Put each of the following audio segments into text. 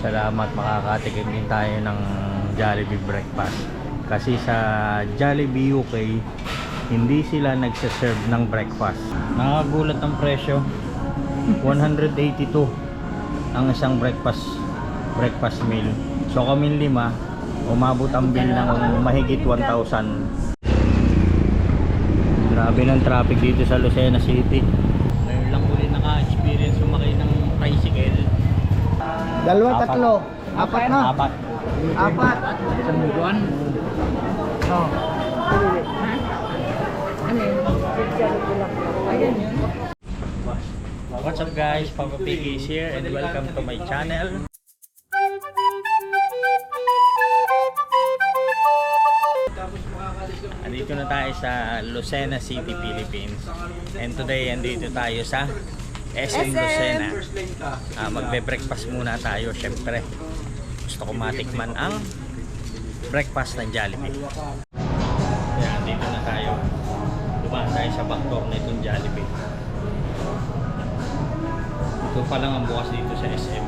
Salamat makakatikim din tayo ng Jollibee breakfast. Kasi sa Jollibee UK, hindi sila nagsaserve ng breakfast. Nakagulat ang presyo. 182 ang isang breakfast breakfast meal. So kami lima, umabot ang bill ng mahigit 1,000. Grabe ng traffic dito sa Lucena City. Ngayon lang uli naka-experience sumakay ng tricycle. Dalawa, Apat. tatlo. Apat na. Apat. Apat. Isang buwan. Oh. What's up guys? Papa Piggy is here and welcome to my channel. Andito na tayo sa Lucena City, Philippines. And today, andito tayo sa SM Lucena. Ah, magbe-breakfast muna tayo, syempre. Gusto ko matikman ang breakfast ng Jollibee. Kaya andito na tayo. Dumaan tayo sa back door na itong Jollibee. Ito pa lang ang bukas dito sa SM.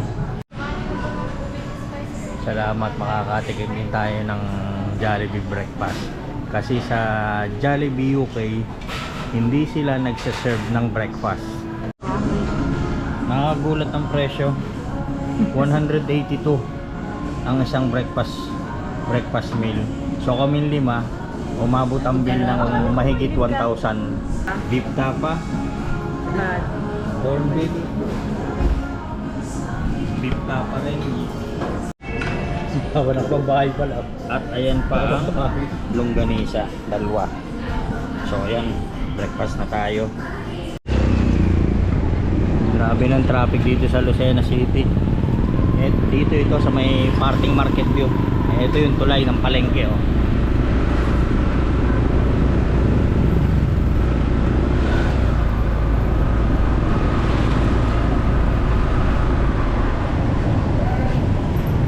Salamat makakatikim din tayo ng Jollibee breakfast. Kasi sa Jollibee UK, hindi sila nagsaserve ng breakfast. Nakagulat ang presyo. 182 ang isang breakfast breakfast meal. So kami lima, umabot ang bill ng mahigit 1,000. Beef tapa, corned beef, beef tapa rin. Wala pang bahay pala. At ayan pa ang longganisa, dalawa. So ayan, breakfast na tayo. Grabe ng traffic dito sa Lucena City. Eh, dito ito sa may parting market view. Eh, ito yung tulay ng palengke oh.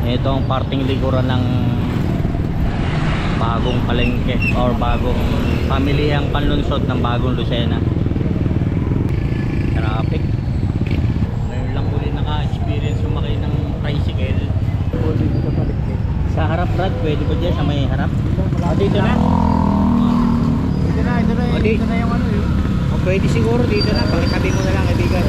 Ito ang parting likuran ng bagong palengke or bagong pamilihang panlunsod ng bagong Lucena. Traffic. Ngayon lang uli naka-experience sumakay ng tricycle. Sa harap Brad, pwede ba dyan sa may harap? O dito na? Ito na, ito na, ito na yung ano yun. O pwede siguro dito na, pakitabi mo na lang kaibigan.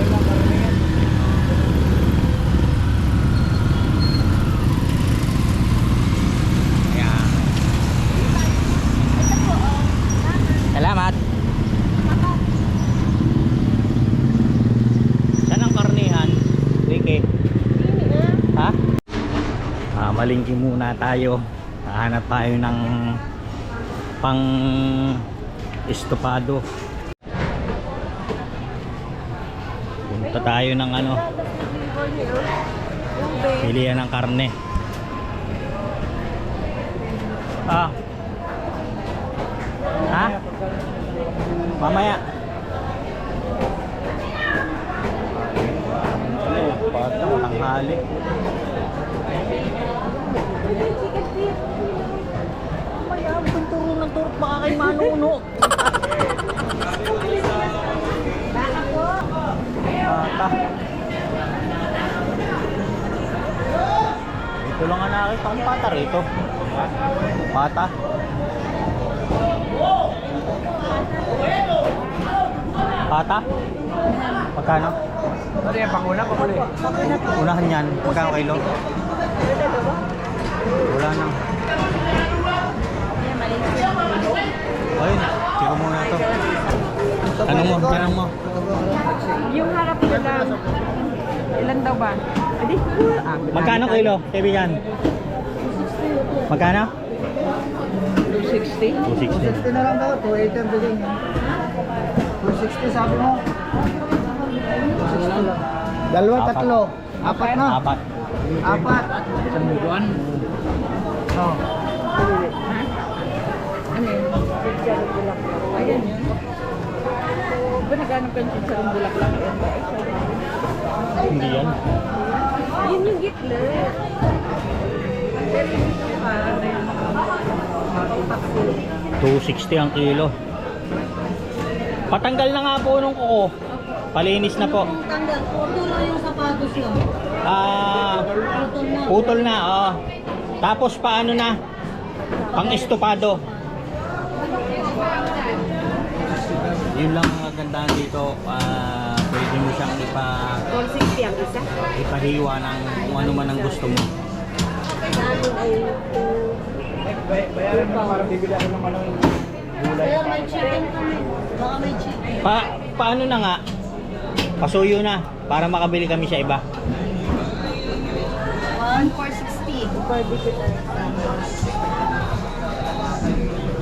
Salamat. Saan ang karnihan? Ricky. Ha? Ah, malingki muna tayo. Hahanap tayo ng pang estopado. Punta tayo ng ano, pilihan ng karne. Ah. Ha? Mamaya. Tanghali. Mayroon kang turo ng turo, baka kay manuno. Bata. Ito lang ang nakakita kong pata rito. Pata. Pata? Magkano? Ano yan, panguna, panguli. Unahan yan. Magkano kilo? Wala nang. Ayun, tiro muna ito. Tanong mo, tanong mo. Yung harap nyo lang. Ilan daw ba? Adi, ah, Magkano kilo, kaibigan? Magkano? 260. 260. 260 na lang daw, 280 ang bilhin niya. 260 sabi mo. 260 lang. Dalawa, Apat. tatlo. Apat na. Apat. Apat. Isang buwan. Oh. Ha? Ano yun? Chicharon bulaklak. Ayan yun. So, ba nagano ka yung bulaklak? Ayan ba? Ay, sorry. Hindi yan. Yun yung gitlet. Pero yung ito pa, ano yun? Pakul. 260 ang kilo. Patanggal na nga po nung kuko. Palinis na po. Tanggal, putulo yung sapatos lang. Ah, Putol na. putol na, oh. Tapos paano na? Pang estopado. Yun lang ang kagandahan dito. Ah, pwede mo siyang ipa, 460 ang isa. ipahiwa ng kung ano man ang gusto mo. Sa ay Bayaran mo para bibili ako ng ano gulay. Kaya may chicken kami. Baka may chicken. Pa, paano na nga? Pasuyo na para makabili kami sa iba. 1,460. Barbecue tayo.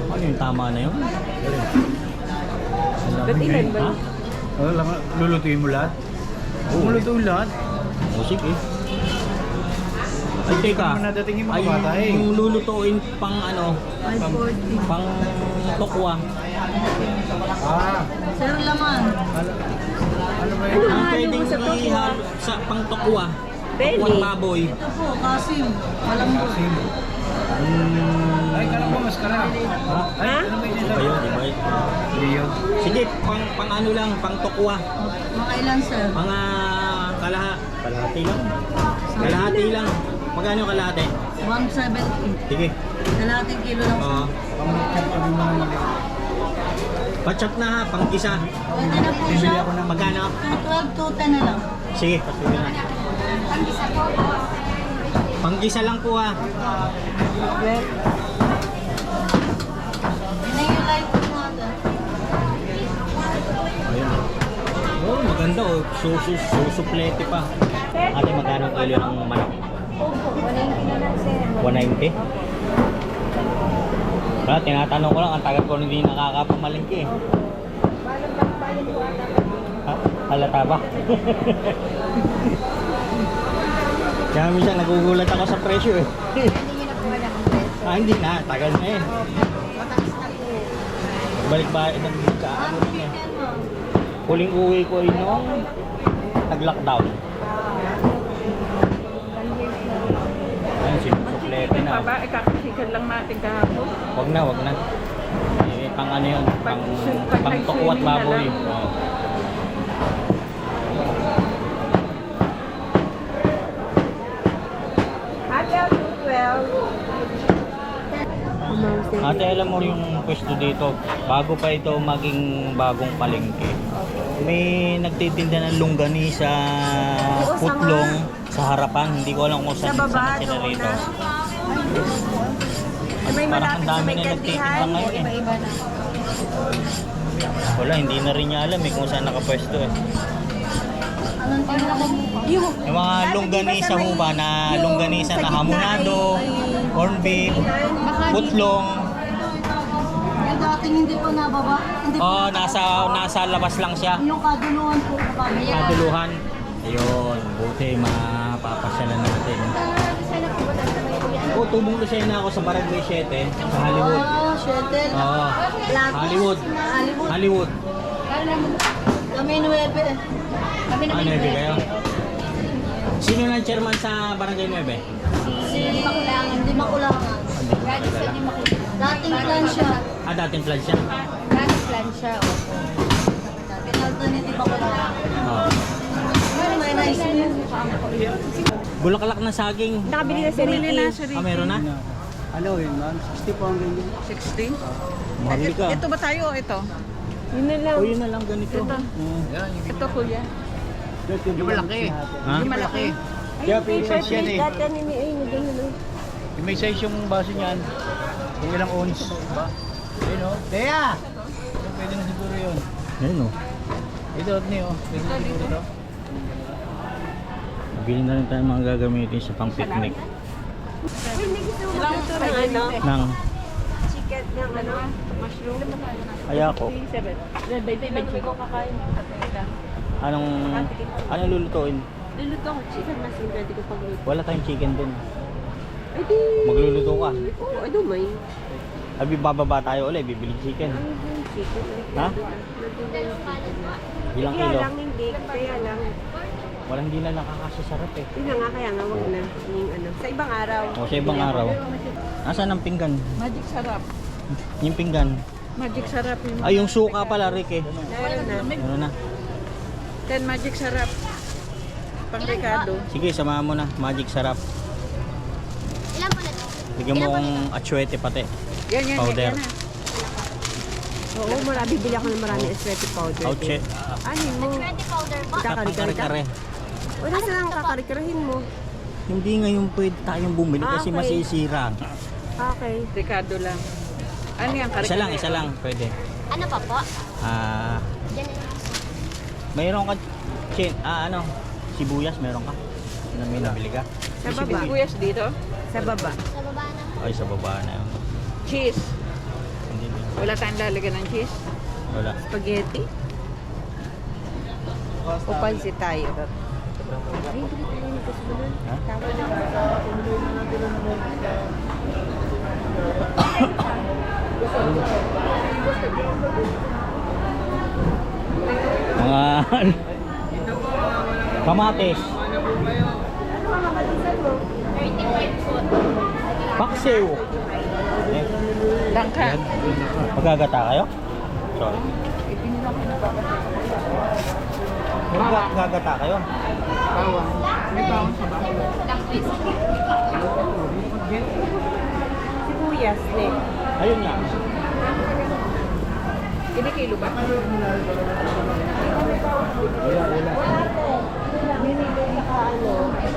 Ano yung tama na yun? Ba't ilan ba? Oh, lang, lulutuin mo lahat? Oo, lulutuin lahat. O sige. Ay, teka. Ano na dating yung mga Ay, bata eh. yung lulutuin pang ano, 540. pang tokwa. Ah, Sir laman. ano, ano ba yun? Ang pwedeng ihalo sa pang tokwa. Belly. Tokwang baboy. Ito po, Kasim. Malambot. Mm, Ay, kala ko maskara. Ha? Ay, ano ba yun? Iba yun, iba yun. Hindi yun. Sige, pang, pang ano lang, pang tokwa. Mga ilan, sir? Mga kalaha, kalahati lang. Kalahati lang. Magkano kalahati? 170. Sige. Kalahating kilo lang. Oo. Pachap na ha, pang kisa. Pwede na po siya. ako ng Magkano? 212, 210 na lang. Sige, pasuyo na. Panggisa lang po ha. Yun na yung life mo ata. Ayun. Oh, maganda oh. Susus, susuplete pa. Ate, magkano ang kilo ng manok? Opo, 190 na lang, sir. 190? Wala, tinatanong ko lang, ang tagal ko hindi nakakapamalingki eh. Ha? Halata ba? Kaya minsan nagugulat ako sa presyo eh. Hindi nyo na po wala ang best. ah, hindi na, tagal na eh. Mataas na po. Balik ba ano na. Huling uwi ko ay noong nag-lockdown. Ayun, sinusuplete na. Pa ba? Ikakasikan lang natin kahapon. Wag na, wag na. Eh, pang ano yun, pang, pang tukwat pag-swimming na baboy. 212. Ate, alam mo yung pwesto dito, bago pa ito maging bagong palengke, may nagtitinda ng longganisa Oo, sa putlong sa harapan. Hindi ko alam kung saan, Sa baba, saan sila doon rito. na. May Parang ang dami na nagtitinda ngayon eh. Iba-iba na. Wala, hindi na rin niya alam eh kung saan nakapwesto eh. Anong tinda mo? Yung Yung mga longganisa ho ba na longganisa na hamonado, corn beef, putlong. Yung dating hindi pa nababa. Hindi pa Oh, nasa nasa labas lang siya. Yung kaduluhan po. kapag- Kaduluhan. Ayun, buti mapapasyalan natin. Oh, tubong Lucena ako sa Barangay 7 sa Hollywood. Oh, shuttle. Oo. Hollywood. Hollywood. Hollywood. Kami nuwebe. Kami Ah, 9 kayo. Sino ng chairman sa Barangay 9? Si Makulangan. Hindi Makulangan. Hindi ko. Dating plan siya. Ah, dating plan siya. Dating plan siya. Opo. Pinalto ni Di Makulangan. Oh. Pero may nice Bulaklak na saging. Nakabili na si Ricky. Ah, meron na? Ano yun, ma'am? 60 po ang ganyan. 60? Mahuli ka. Ito ba tayo o ito? Yun na lang. O, yun na lang ganito. Ito. Ito kuya. Yung malaki. Ha? Yung malaki. Kaya may size yan eh. Dati ni ay nagano Yung may size yung baso niyan. Kung ilang ons. Ba? Ayun o. Teya! Pwede na siguro yun. Ayun oh. Ito, ni o. Pwede na siguro to. Bili na rin tayo mga gagamitin sa pang picnic. Ilang ito ng ano? Nang Chicken ng ano? Mushroom. kaya ko. 37. Dahil ba chico kakain? Anong anong lulutuin? Luluto ako chicken na sin ready ko pagluto. Wala tayong chicken dun. Ay di. Magluluto ka. Oo, ano may? Abi bababa tayo ulit, bibili chicken. Chicken. Ha? Ilang Kaya kilo? lang hindi. Kaya lang. Walang di na nakakasasarap eh. Yun na nga kaya nga wag na. Yung ano. Sa ibang araw. O sa ibang araw. Nasaan ang pinggan? Magic sarap. Yung pinggan. Magic sarap yung Ay, yung suka pala, Rick eh. Meron na. Ano na? Ten magic sarap. Pang Ricardo. Sige, samahan mo na. Magic sarap. Ilan po na to? Bigyan mo akong atsuete pati. Yan, yan, Powder. yan. yan. Oo, marami. Bibili ako ng maraming espresso powder. Outche. Ano mo? 20 powder po. Kakari-kari ka? Kare-kare. Wala sa lang kakarikarahin mo. Hindi ngayon pwede tayong bumili kasi Okay. masisira. Okay. Ricardo lang. Ano yan? Isa lang, isa lang. Pwede. Ano pa po? Ah, lang. mayroon ka, chin, ah, ano, sibuyas, meron ka? Ano, may nabili ka? Sa baba. Sibuyas dito. Sa baba. Sa baba. Ay, sa baba na yun. Cheese. Hindi, Wala tayong lalagyan ng cheese. wala. Spaghetti. O pansit tayo. Ay, hindi ko rin kasi doon. Ha? Mga kamatis. 35 po. Paksiw. Eh, Langka. magagata kayo? Sorry. Magagata kayo? Bawang. May bawang sa bawang. Sibuyas, ne. Ayun nga. Kinikilo ba?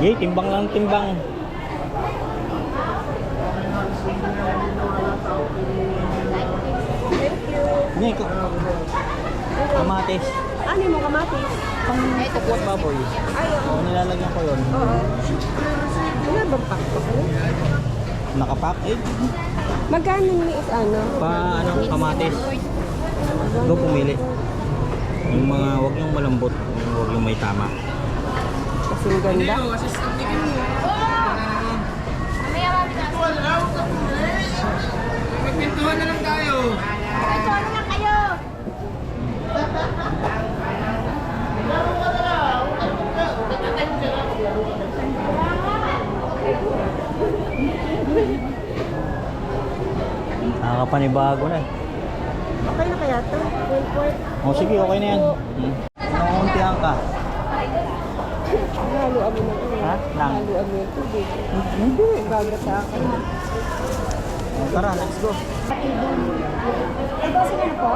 Yay, timbang lang timbang. Hindi, ka- kamatis. Ano mo kamatis? Pang kukuat baboy. Ay, oo. Oo, nilalagyan ko yun. Oo. Wala bang pakpak mo? Nakapak. Eh, Magkano ni is ano? pa ano, kamatis. Go pumili. Yung mga, wag yung malambot. Yung, wag yung may tama. Kasing ganda. Mamaya mami na. Na lang tayo. Ay, sorry lang Nakakapanibago na eh. Okay na kaya to? Full port. O sige, okay na yan. Hmm. Nakuntihan ka. Haluan mo na. Ha? Lang. Haluan mo yung tubig. Hindi. Gagata ka. O, Tara, let's go. Ay, boss, ano po?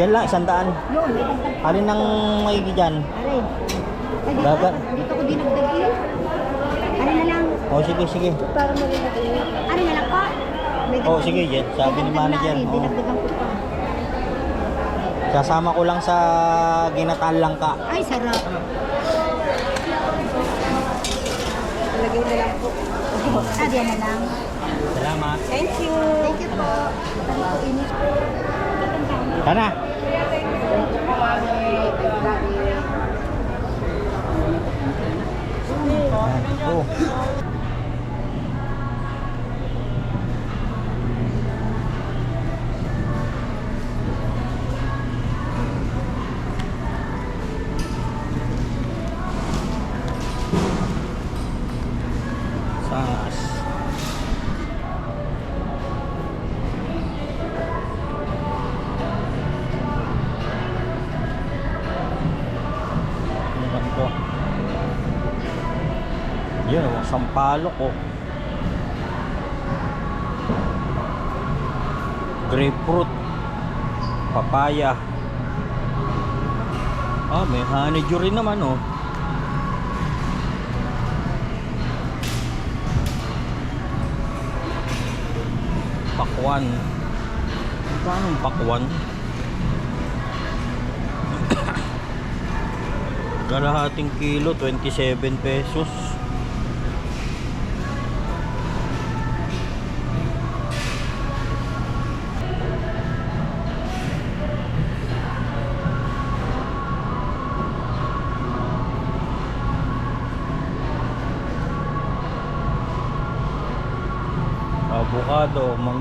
Yan lang, isang daan. Yun, may. Alin ang maigi dyan? Aray. Ay, dito, ko dinagdag yun. Ano na lang? O sige, sige. Para marinig ko yun. Ano na lang po? May O dagdag- sige, Jet. Sabi ni manager. na rin, O, Dinagdagan ko pa. sasama ko lang sa ginataan lang ka. Ay, sarap. Lagay na lang po. Ah, diyan na lang. Salamat. Thank you. Thank you po. Tara. Oh. Yun, oh, sampalok oh. Grapefruit. Papaya. Ah, may honeydew rin naman oh. Pakwan. Paano ang pakwan? Kalahating kilo, 27 pesos.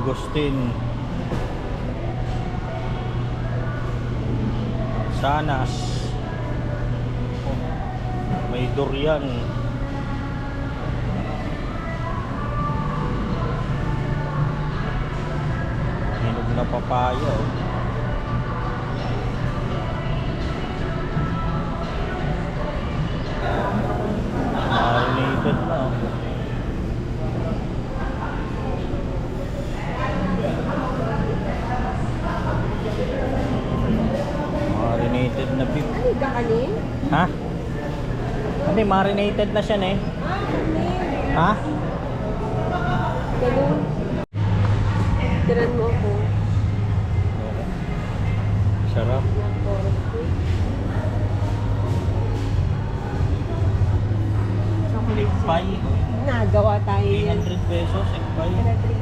Mangosteen. Sanas. May durian. Hinog na papaya. oh. Ay, kakanin? Ha? Hindi, marinated na siya eh. Ha? Ganun. Tiran mo ako. Sarap. Chocolate pie. Nagawa tayo yan. 300 pesos, egg pie.